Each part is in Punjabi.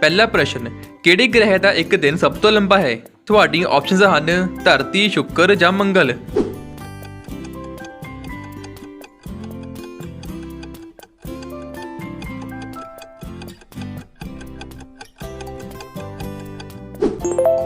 ਪਹਿਲਾ ਪ੍ਰਸ਼ਨ, ਕਿਹੜੇ ਗ੍ਰਹਿ ਦਾ ਇੱਕ ਦਿਨ ਸਭ ਤੋਂ ਲੰਬਾ ਹੈ? ਤੁਹਾਡੀਆਂ ਆਪਸ਼ਨਸ ਹਨ, ਧਰਤੀ, ਸ਼ੁੱਕਰ ਜਾਂ ਮੰਗਲ।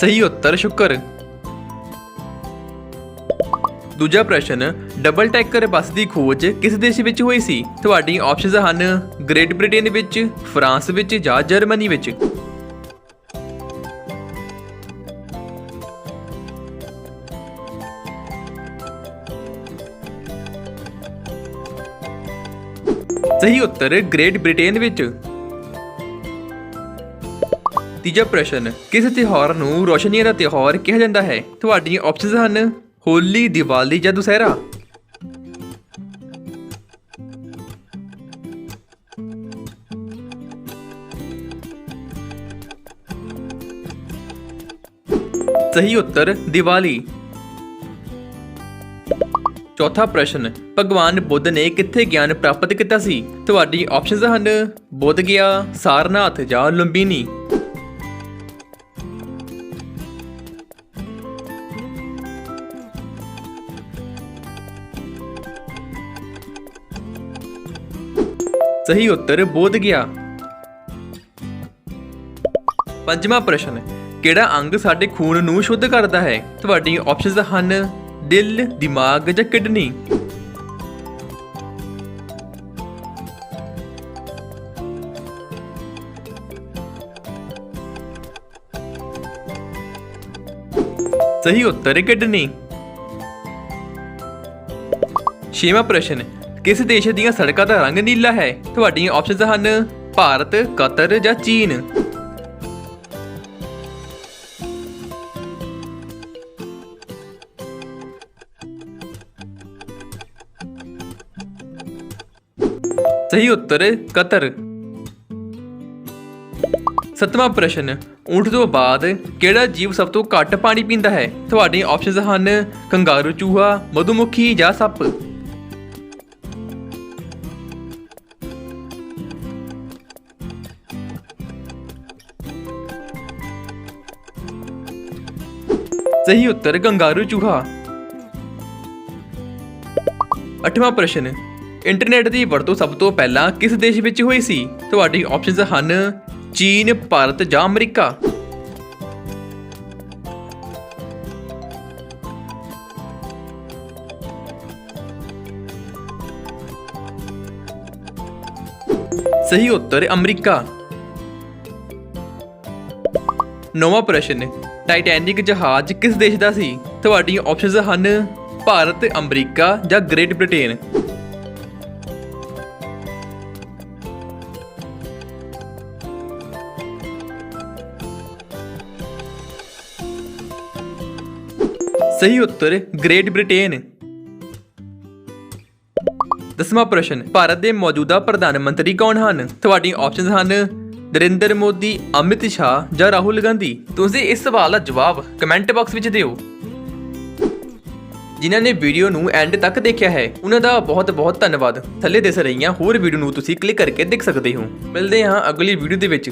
ਸਹੀ ਉੱਤਰ ਸ਼ੁੱਕਰ। ਦੂਜਾ ਪ੍ਰਸ਼ਨ ਡਬਲ ਟੈਕਰ ਬੱਸ ਦੀ ਖੋਜ ਕਿਸ ਦੇਸ਼ ਵਿੱਚ ਹੋਈ ਸੀ? ਤੁਹਾਡੀਆਂ ਆਪਸ਼ਨਸ ਹਨ ਗ੍ਰੇਟ ਬ੍ਰਿਟੇਨ ਵਿੱਚ ਫਰਾਂਸ ਵਿੱਚ ਜਾਂ ਜਰਮਨੀ ਵਿੱਚ। ਸਹੀ ਉੱਤਰ ਗ੍ਰੇਟ ਬ੍ਰਿਟੇਨ ਵਿੱਚ। ਤੀਜਾ ਪ੍ਰਸ਼ਨ, ਕਿਸ ਤਿਉਹਾਰ ਨੂੰ ਰੋਸ਼ਨੀਆਂ ਦਾ ਤਿਉਹਾਰ ਕਿਹਾ ਜਾਂਦਾ ਹੈ? ਤੁਹਾਡੀਆਂ ਆਪਸ਼ਨਸ ਹਨ ਹੋਲੀ, ਦੀਵਾਲੀ, ਜਾਂ ਦੁਸਹਿਰਾ? ਸਹੀ ਉੱਤਰ, ਦੀਵਾਲੀ। ਚੌਥਾ ਪ੍ਰਸ਼ਨ, ਭਗਵਾਨ ਬੁੱਧ ਨੇ ਕਿੱਥੇ ਗਿਆਨ ਪ੍ਰਾਪਤ ਕੀਤਾ ਸੀ? ਤੁਹਾਡੀ ਆਪਸ਼ਨਸ ਹਨ, ਬੁੱਧ ਗਿਆ, ਸਾਰਨਾਥ ਜਾਂ ਲੰਬੀਨੀ। ਸਹੀ ਉੱਤਰ ਬੋਧ ਗਿਆ। ਪੰਜਵਾਂ ਪ੍ਰਸ਼ਨ, ਕਿਹੜਾ ਅੰਗ ਸਾਡੇ ਖੂਨ ਨੂੰ ਸ਼ੁੱਧ ਕਰਦਾ ਹੈ? ਤੁਹਾਡੀਆਂ ਆਪਸ਼ਨਸ ਹਨ, ਦਿਲ, ਦਿਮਾਗ ਜਾਂ ਕਿਡਨੀ। ਸਹੀ ਉੱਤਰ ਕਿਡਨੀ। ਛੇਵਾਂ ਪ੍ਰਸ਼ਨ ਕਿਸ ਦੇਸ਼ ਦੀਆਂ ਸੜਕਾਂ ਦਾ ਰੰਗ ਨੀਲਾ ਹੈ? ਤੁਹਾਡੀਆਂ ਆਪਸ਼ਨਸ ਹਨ ਭਾਰਤ, ਕਤਰ ਜਾਂ ਚੀਨ। ਸਹੀ ਉੱਤਰ, ਕਤਰ। ਸਤਵਾਂ ਪ੍ਰਸ਼ਨ, ਊਂਠ ਤੋਂ ਬਾਅਦ ਕਿਹੜਾ ਜੀਵ ਸਭ ਤੋਂ ਘੱਟ ਪਾਣੀ ਪੀਂਦਾ ਹੈ? ਤੁਹਾਡੀਆਂ ਆਪਸ਼ਨਸ ਹਨ ਕੰਗਾਰੂ ਚੂਹਾ, ਮਧੂਮੱਖੀ ਜਾਂ ਸੱਪ। ਸਹੀ ਉੱਤਰ, ਗੰਗਾਰੂ ਚੂਹਾ। ਅੱਠਵਾਂ ਪ੍ਰਸ਼ਨ ਇੰਟਰਨੈਟ ਦੀ ਵਰਤੋਂ ਸਭ ਤੋਂ ਪਹਿਲਾਂ ਕਿਸ ਦੇਸ਼ ਵਿੱਚ ਹੋਈ ਸੀ? ਤੁਹਾਡੀ ਆਪਸ਼ਨਸ ਹਨ ਚੀਨ, ਭਾਰਤ ਜਾਂ ਅਮਰੀਕਾ। ਸਹੀ ਉੱਤਰ, ਅਮਰੀਕਾ। ਨੌਵਾਂ ਪ੍ਰਸ਼ਨ ਟਾਈਟੈਨਿਕ ਜਹਾਜ਼ ਕਿਸ ਦੇਸ਼ ਦਾ ਸੀ? ਤੁਹਾਡੀਆਂ ਆਪਸ਼ਨਸ ਹਨ ਭਾਰਤ, ਅਮਰੀਕਾ ਜਾਂ ਗ੍ਰੇਟ ਬ੍ਰਿਟੇਨ ਸਹੀ ਉੱਤਰ ਗ੍ਰੇਟ ਬ੍ਰਿਟੇਨ ਦਸਵਾਂ ਪ੍ਰਸ਼ਨ, ਭਾਰਤ ਦੇ ਮੌਜੂਦਾ ਪ੍ਰਧਾਨ ਮੰਤਰੀ ਕੌਣ ਹਨ? ਤੁਹਾਡੀਆਂ ਆਪਸ਼ਨਸ ਹਨ ਨਰਿੰਦਰ ਮੋਦੀ, ਅਮਿਤ ਸ਼ਾਹ ਜਾਂ ਰਾਹੁਲ ਗਾਂਧੀ? ਤੁਸੀਂ ਇਸ ਸਵਾਲ ਦਾ ਜਵਾਬ ਕਮੈਂਟ ਬਾਕਸ ਵਿੱਚ ਦਿਓ। ਜਿਨ੍ਹਾਂ ਨੇ ਵੀਡੀਓ ਨੂੰ ਐਂਡ ਤੱਕ ਦੇਖਿਆ ਹੈ, ਉਹਨਾਂ ਦਾ ਬਹੁਤ ਬਹੁਤ ਧੰਨਵਾਦ। ਥੱਲੇ ਦਿਸ ਰਹੀਆਂ ਹੋਰ ਵੀਡੀਓ ਨੂੰ ਤੁਸੀਂ ਕਲਿੱਕ ਕਰਕੇ ਦੇਖ ਸਕਦੇ ਹੋ। ਮਿਲਦੇ ਹਾਂ ਅਗਲੀ ਵੀਡੀਓ ਦੇ ਵਿੱਚ।